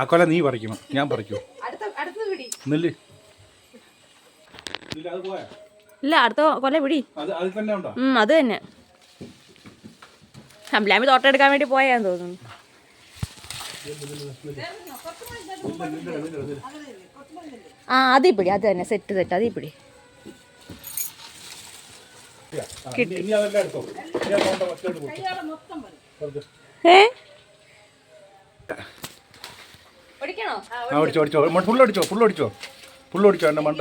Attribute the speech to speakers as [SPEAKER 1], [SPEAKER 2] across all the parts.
[SPEAKER 1] ആ കൊല നീ പറിക്കണം. ഞാൻ പറിക്കൂ.
[SPEAKER 2] അടുത്ത അടുത്തത് പിടി.
[SPEAKER 1] നെല്ല്.
[SPEAKER 2] ഇല്ല അടുത്ത കൊല പിടി.
[SPEAKER 1] അത് തന്നെ ഉണ്ടോ?
[SPEAKER 2] ഉം, അത് തന്നെ. അമ്പിലാമി തോട്ടം എടുക്കാൻ വേണ്ടി പോയാന്ന് തോന്നുന്നു. ആ അതി പിടി അത് തന്നെ. സെറ്റ് സെറ്റ് അതി പിടി.
[SPEAKER 1] ഇനി ഇനി അതെല്ലാം എടുത്തോ ഇനി ആ കൊണ്ട മറ്റോട്ട് കൊടുത്തു.
[SPEAKER 2] ഏ പഠിക്കണോ
[SPEAKER 1] ആ ഒടിച്ചോ ഒടിച്ചോ ഫുള്ളടിച്ചോ ഫുള്ളടിച്ചോ. ഫുള്ളടിച്ചോ എന്റെ മണ്ട.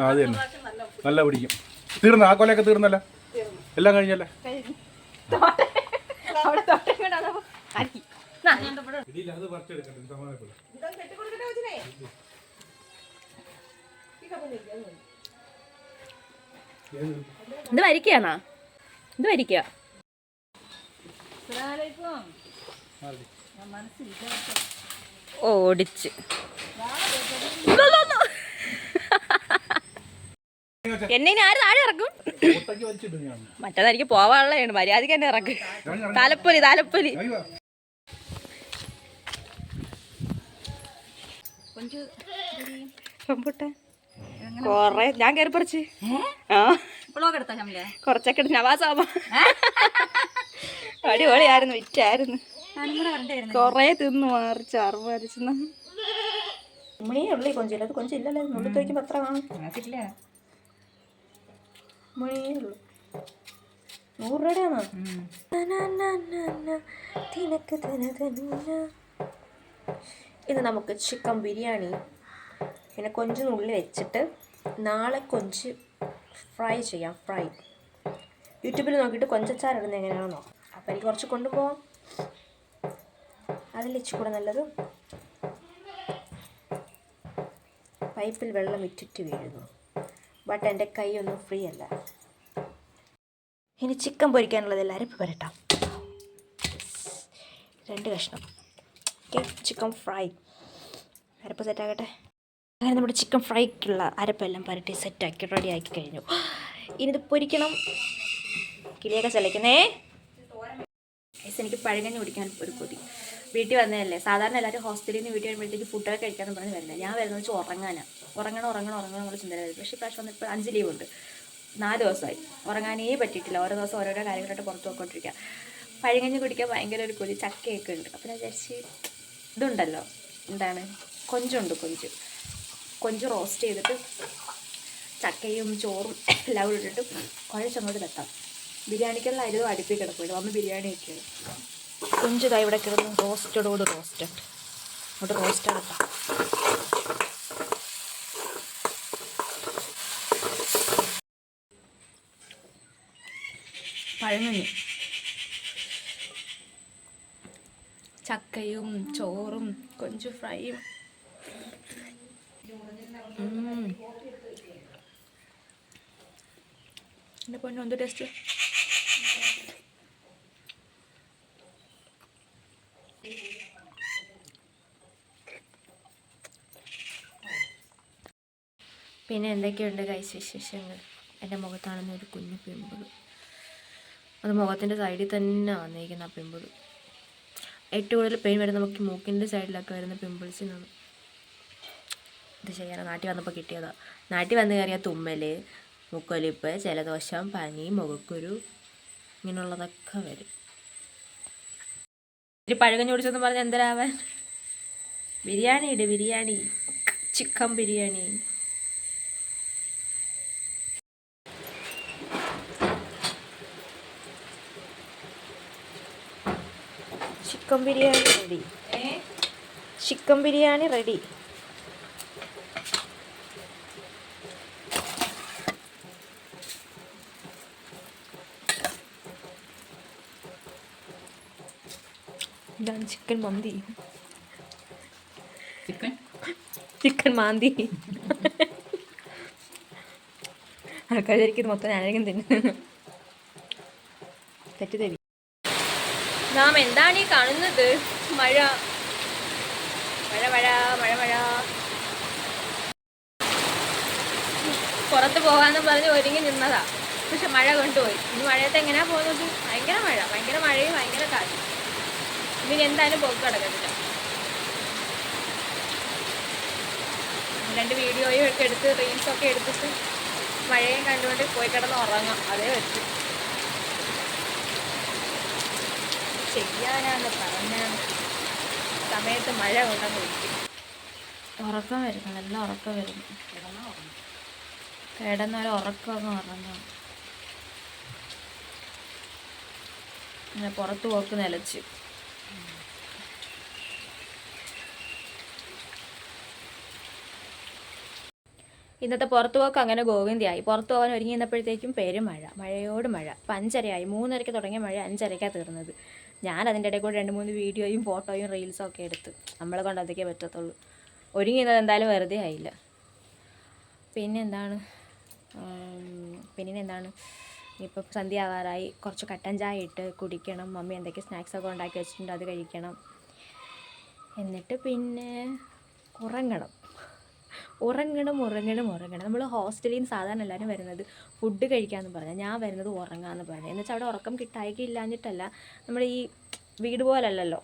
[SPEAKER 1] ആ അത് തന്നെ നല്ല പിടിക്കും. തീർന്ന? ആ കൊലയൊക്കെ തീർന്നല്ല? എല്ലാം കഴിഞ്ഞല്ലേ?
[SPEAKER 2] ഇത് വരിക്കയാണോ? ഇത് വരിക്ക. ഓടിച്ച്. എന്നെ ഇനി ആര് താഴെ ഇറക്കും? മറ്റേതായിരിക്കും പോവാനുള്ളതാണ് മര്യാദയ്ക്ക് എന്നെ ഇറക്കും. താലപ്പൊലി താലപ്പൊലി. കൊറേ ഞാൻ കയറി പറിച്ച്. കൊറച്ചൊക്കെ നവാസാമ അടിപൊളിയായിരുന്നു വിറ്റായിരുന്നു. കൊറേ തിന്നു മാറി ചാറ് മരിച്ചെന്ന് മണി ഉള്ളി കൊഞ്ചില്ല? അത് കൊഞ്ചില്ലല്ലോ. ഇല്ലല്ലേ വയ്ക്കുമ്പോൾ എത്ര കാണും
[SPEAKER 3] നോക്കിട്ടില്ല
[SPEAKER 2] മണിയേ ഉള്ളൂ. നൂറ് രൂപയാണോ ഇത് നമുക്ക് ചിക്കൻ ബിരിയാണി. പിന്നെ കൊഞ്ച് നുള്ളി വെച്ചിട്ട് നാളെ കൊഞ്ച് ഫ്രൈ ചെയ്യാം. ഫ്രൈ. യൂട്യൂബിൽ നോക്കിയിട്ട് കൊഞ്ചച്ചാർ ഇടുന്നത് എങ്ങനെയാണെന്നോ. അപ്പോൾ എനിക്ക് കുറച്ച് കൊണ്ടുപോകാം അതിൽ ഇച്ചിരി നല്ലത് പൈപ്പിൽ വെള്ളം ഇറ്റിറ്റ് വീഴുന്നു. ബട്ട് എന്റെ കൈയൊന്നും ഫ്രീ അല്ല. ഇനി ചിക്കൻ പൊരിക്കാനുള്ളത് എല്ലാവരും ഇപ്പോൾ വരട്ടാം. രണ്ട് കഷ്ണം. Okay chicken fry. അരപ്പ് സെറ്റാകട്ടെ അങ്ങനെ നമ്മുടെ ചിക്കൻ ഫ്രൈക്കുള്ള അരപ്പെല്ലാം പരട്ടി സെറ്റാക്കി റെഡി ആക്കി കഴിഞ്ഞു. ഇനി ഇത് പൊരിക്കണം. കിളിയൊക്കെ ചലിക്കുന്നേ. ഗൈസ്, എനിക്ക് പഴകഞ്ഞ് കുടിക്കാൻ ഒരു കൊതി. വീട്ടിൽ വന്നതല്ലേ? സാധാരണ എല്ലാവരും ഹോസ്റ്റലിൽ നിന്ന് വീട്ടിൽ വരുമ്പോഴത്തേക്ക് ഫുഡൊക്കെ കഴിക്കാമെന്ന് പറഞ്ഞ് വരുന്നത് ഞാൻ വരുന്നത് വെച്ചാൽ ഉറങ്ങാനാണ് ഉറങ്ങണം ഉറങ്ങണം ഉറങ്ങണം എന്നുള്ള ചിന്ത വരുന്നത്. പക്ഷേ ഇപ്രാവശ്യം വന്നിപ്പോൾ അഞ്ച് ലീവ് ഉണ്ട്. നാല് ദിവസമായി. ഉറങ്ങാനേ പറ്റിയിട്ടില്ല. ഓരോ ദിവസം ഓരോരോ കാര്യങ്ങളായിട്ട് പുറത്ത് പോയിക്കൊണ്ടിരിക്കുക പഴങ്കഞ്ഞ് കുടിക്കാൻ ഭയങ്കര ഒരു കൊതി. ചക്കയൊക്കെ ഉണ്ട്. അപ്പോൾ ഞാൻ വിചാരിച്ച് ഇതുണ്ടല്ലോ. എന്താണ്? കൊഞ്ചുണ്ട് കൊഞ്ച്. കൊഞ്ച് റോസ്റ്റ് ചെയ്തിട്ട് ചക്കയും ചോറും എല്ലാം കൂടി ഇട്ടിട്ട് കുഴച്ചങ്ങോട്ട് തട്ടാം ബിരിയാണിക്കുള്ള അരിതും അടുപ്പിൽ കിടപ്പുണ്ട് അമ്മ ബിരിയാണി ഒക്കെയാണ് കൊഞ്ച് ഇതാ ഇവിടെ കിടന്ന് റോസ്റ്റഡോട് റോസ്റ്റഡ് അങ്ങോട്ട് റോസ്റ്റഡ് എടുക്കാം പഴങ്ങഞ്ഞി ചക്കയും ചോറും കൊഞ്ച് ഫ്രൈയും. എന്റെ പൊന്നു എന്ത് ടേസ്റ്റ് പിന്നെ എന്തൊക്കെയുണ്ട് കൈസ് വിശേഷങ്ങൾ? എന്റെ മുഖത്താണെന്ന് ഒരു കുഞ്ഞു പിമ്പിൾ അത് മുഖത്തിന്റെ സൈഡിൽ തന്നെ വന്നിരിക്കുന്ന ആ പിമ്പിൾ ഏറ്റവും കൂടുതൽ പെയിൻ വരുന്ന നമുക്ക് മൂക്കിന്റെ സൈഡിലൊക്കെ വരുന്ന പിമ്പിൾസിനാണ് ഇത് ശരിയാണ് നാട്ടിൽ വന്നപ്പോൾ കിട്ടിയതാ. നാട്ടിൽ വന്ന് കയറിയ തുമ്മൽ മുക്കൊലിപ്പ് ജലദോഷം പനി മുഖക്കുരു ഇങ്ങനെയുള്ളതൊക്കെ വരും. ഇനി പഴകഞ്ഞു കുടിച്ചെന്ന് പറഞ്ഞാൽ എന്തരാവാൻ? ബിരിയാണി ഇട് biryani. Chicken biryani. Chicken biryani ready. Chicken biryani ready. ഇതാണ് chicken mandi.
[SPEAKER 3] Chicken?
[SPEAKER 2] Chicken mandi. ആൾക്കാർ ശരിക്കും മൊത്തം ഞാനായിരിക്കും തിന്നുന്നു തെറ്റിദ്ധരി നാം എന്താണ് ഈ കാണുന്നത്? മഴ. മഴ മഴ മഴ മഴ. പുറത്ത് പോകാന്ന് പറഞ്ഞ് ഒരുങ്ങി നിന്നതാ. പക്ഷെ മഴ കൊണ്ടുപോയി. ഇനി മഴയത്ത് എങ്ങനെയാ പോകുന്നത്? ഭയങ്കര മഴ. ഭയങ്കര മഴയും ഭയങ്കര കാറ്റും. ഇതിന് എന്തായാലും പോക്ക് കിടക്കുന്നില്ല രണ്ട് വീഡിയോയും ഒക്കെ എടുത്ത് റീൽസൊക്കെ എടുത്തിട്ട് മഴയും കണ്ടുകൊണ്ട് പോയി കിടന്ന് ഉറങ്ങാം. അതേ പറ്റും. ചെയ്യാനാണ് പറഞ്ഞാണ് സമയത്ത് മഴ കൊണ്ടങ്ങ് വിളിക്കും ഉറക്കം വരുന്നു നല്ല ഉറക്കം വരുന്നു. കിടന്നൊരു ഉറക്കമൊക്കെ പറഞ്ഞു അങ്ങനെ പുറത്ത് പോക്ക് നിലച്ചു. ഇന്നത്തെ പുറത്തു പോക്ക് അങ്ങനെ ഗോവിന്ദയായി. പുറത്തു പോകാൻ ഒരുങ്ങി നിന്നപ്പോഴത്തേക്കും പെരുമഴ മഴയോട് മഴ. അപ്പം അഞ്ചരയായി മൂന്നരയ്ക്ക് തുടങ്ങിയ മഴ അഞ്ചരയ്ക്കാണ് തീർന്നത്. ഞാൻ അതിന്റെ ഇടയിൽ കൂടെ രണ്ട് മൂന്ന് വീഡിയോയും ഫോട്ടോയും റീൽസും ഒക്കെ എടുത്ത് നമ്മളെ കൊണ്ട് അതൊക്കെ പറ്റത്തുള്ളൂ. ഒരുങ്ങിയത് എന്തായാലും വെറുതെ ആയില്ല. പിന്നെന്താണ്? പിന്നെ എന്താണ് ഇപ്പം സന്ധ്യ ആവാറായി കുറച്ച് കട്ടൻ ചായ ഇട്ട് കുടിക്കണം. മമ്മി എന്തൊക്കെ സ്നാക്സൊക്കെ ഉണ്ടാക്കി വെച്ചിട്ടുണ്ട്? അത് കഴിക്കണം. എന്നിട്ട് പിന്നെ ഉറങ്ങണം. ഉറങ്ങണം ഉറങ്ങണം ഉറങ്ങണം. നമ്മൾ ഹോസ്റ്റലിൽ നിന്ന് സാധാരണ എല്ലാവരും വരുന്നത് ഫുഡ് കഴിക്കാമെന്ന് പറഞ്ഞാൽ ഞാൻ വരുന്നത് ഉറങ്ങാമെന്ന് പറഞ്ഞു. എന്നുവെച്ചാൽ അവിടെ ഉറക്കം കിട്ടായിക്ക് ഇല്ലാഞ്ഞിട്ടല്ല നമ്മൾ ഈ വീട് പോലല്ലല്ലോ.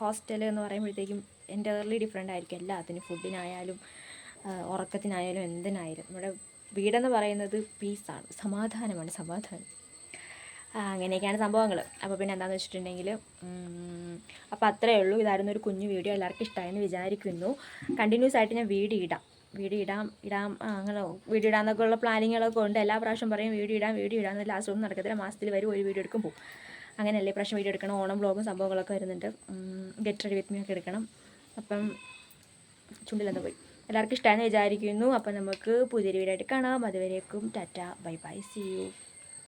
[SPEAKER 2] ഹോസ്റ്റൽ എന്ന് പറയുമ്പോഴത്തേക്കും എന്റർലി ഡിഫറെന്റ് ആയിരിക്കും. എല്ലാത്തിനും ഫുഡിനായാലും ഉറക്കത്തിനായാലും എന്തിനായാലും. നമ്മുടെ വീടെന്ന് പറയുന്നത് പീസാണ് സമാധാനമാണ് സമാധാനം. അങ്ങനെയൊക്കെയാണ് സംഭവങ്ങൾ അപ്പോൾ പിന്നെ എന്താണെന്ന് വെച്ചിട്ടുണ്ടെങ്കിൽ അപ്പോൾ അത്രയേ ഉള്ളൂ. ഇതായിരുന്നു ഒരു കുഞ്ഞു വീഡിയോ. എല്ലാവർക്കും ഇഷ്ടമായെന്ന് വിചാരിക്കുന്നു. കണ്ടിന്യൂസ് ആയിട്ട് ഞാൻ വീഡിയോ ഇടാം. വീഡിയോ ഇടാം ഇടാം അങ്ങനെ വീഡിയോ ഇടാന്നൊക്കെ ഉള്ള പ്ലാനിങ്ങുകളൊക്കെ ഉണ്ട്. എല്ലാ പ്രാവശ്യം പറയും വീഡിയോ ഇടാം വീഡിയോ ഇടാം ലാസ്റ്റ് ഒന്നും നടക്കത്തില്ല. മാസത്തിൽ വരും ഒരു വീഡിയോ എടുക്കും പോകും അങ്ങനെയല്ലേ പ്രാവശ്യം വീഡിയോ എടുക്കണം. ഓണം ബ്ലോഗും സംഭവങ്ങളൊക്കെ വരുന്നുണ്ട്. ഗെറ്റ് റെഡി വിത്ത് മീ ഒക്കെ എടുക്കണം. അപ്പം ചുണ്ടിലെന്ന് പോയി. എല്ലാവർക്കും ഇഷ്ടമായെന്ന് വിചാരിക്കുന്നു. അപ്പം നമുക്ക് പുതിയൊരു വീഡിയോ ആയിട്ട് കാണാം. അതുവരേക്കും tata. Bye bye. See you